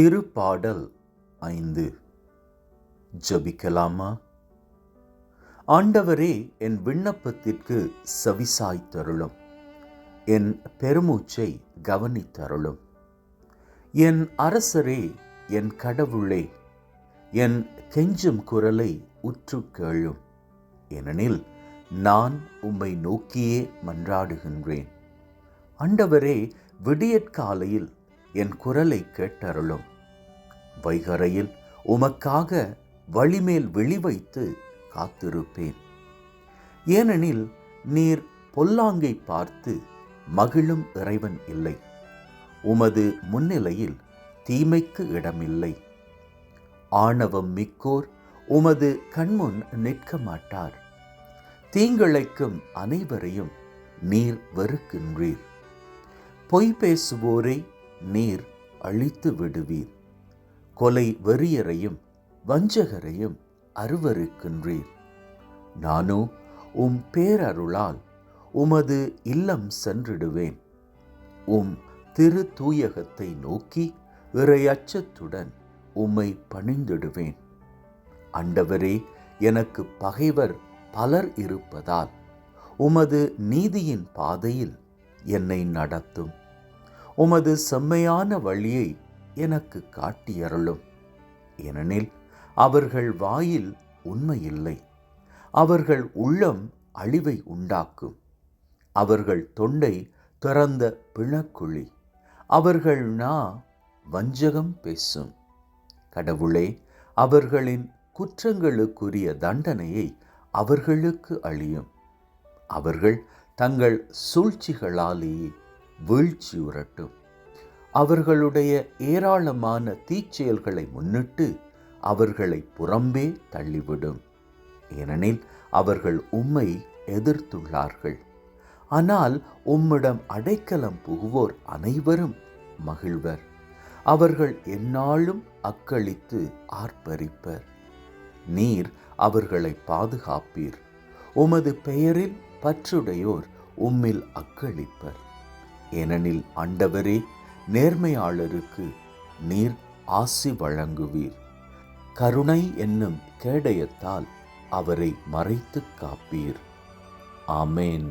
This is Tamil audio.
திருப்பாடல் ஐந்து. ஜபிக்கலாமா? ஆண்டவரே என் விண்ணப்பத்திற்கு செவிசாய்த்தருளும். என் பெருமூச்சை கவனித்தருளும். என் அரசரே என் கடவுளே என் கெஞ்சும் குரலை உற்று கேளும். ஏனெனில் நான் உம்மை நோக்கியே மன்றாடுகின்றேன். ஆண்டவரே விடியற்காலையில் என் குரலை கேட்டருளும். வைகரையில் உமக்காக வழிமேல் வெளிவைத்து காத்திருப்பேன். ஏனெனில் நீர் பொல்லாங்கை பார்த்து மகிழும் இறைவன் இல்லை. உமது முன்னிலையில் தீமைக்கு இடமில்லை. ஆணவம் மிக்கோர் உமது கண்முன் நிற்க மாட்டார். தீங்கிழைக்கும் அனைவரையும் நீர் வெறுக்கின்றீர். பொய் பேசுவோரை நீர் அழித்து விடுவீர். கொலை வெறியரையும் வஞ்சகரையும் அருவருக்கின்றீர். நானோ உம் பேரருளால் உமது இல்லம் சென்றிடுவேன். உம் திரு தூயகத்தை நோக்கி இறையச்சத்துடன் உம்மை பணிந்திடுவேன். அண்டவரே எனக்கு பகைவர் பலர் இருப்பதால் உமது நீதியின் பாதையில் என்னை நடத்தும். உமது செம்மையான வழியை எனக்கு காட்டியருளும். ஏனெனில் அவர்கள் வாயில் உண்மையில்லை. அவர்கள் உள்ளம் அழிவை உண்டாக்கும். அவர்கள் தொண்டை திறந்த பிணக்குழி. அவர்கள் நா வஞ்சகம் பேசும். கடவுளே அவர்களின் குற்றங்களுக்குரிய தண்டனையை அவர்களுக்கு அழியும். அவர்கள் தங்கள் சூழ்ச்சிகளாலேயே வீழ்ச்சியுறட்டும் அவர்களுடைய ஏராளமான தீச்செயல்களை முன்னிட்டு அவர்களை புறம்பே தள்ளிவிடும். ஏனெனில் அவர்கள் உம்மை எதிர்த்துள்ளார்கள். ஆனால் உம்மிடம் அடைக்கலம் புகுவோர் அனைவரும் மகிழ்வர். அவர்கள் எந்நாளும் அக்களித்து ஆர்ப்பரிப்பர். நீர் அவர்களை பாதுகாப்பீர். உமது பெயரில் பற்றுடையோர் உம்மில் அக்களிப்பர். ஏனெனில் ஆண்டவரே நேர்மையாளருக்கு நீர் ஆசி வழங்குவீர். கருணை என்னும் கேடயத்தால் அவரை மறைத்து காப்பீர். ஆமேன்.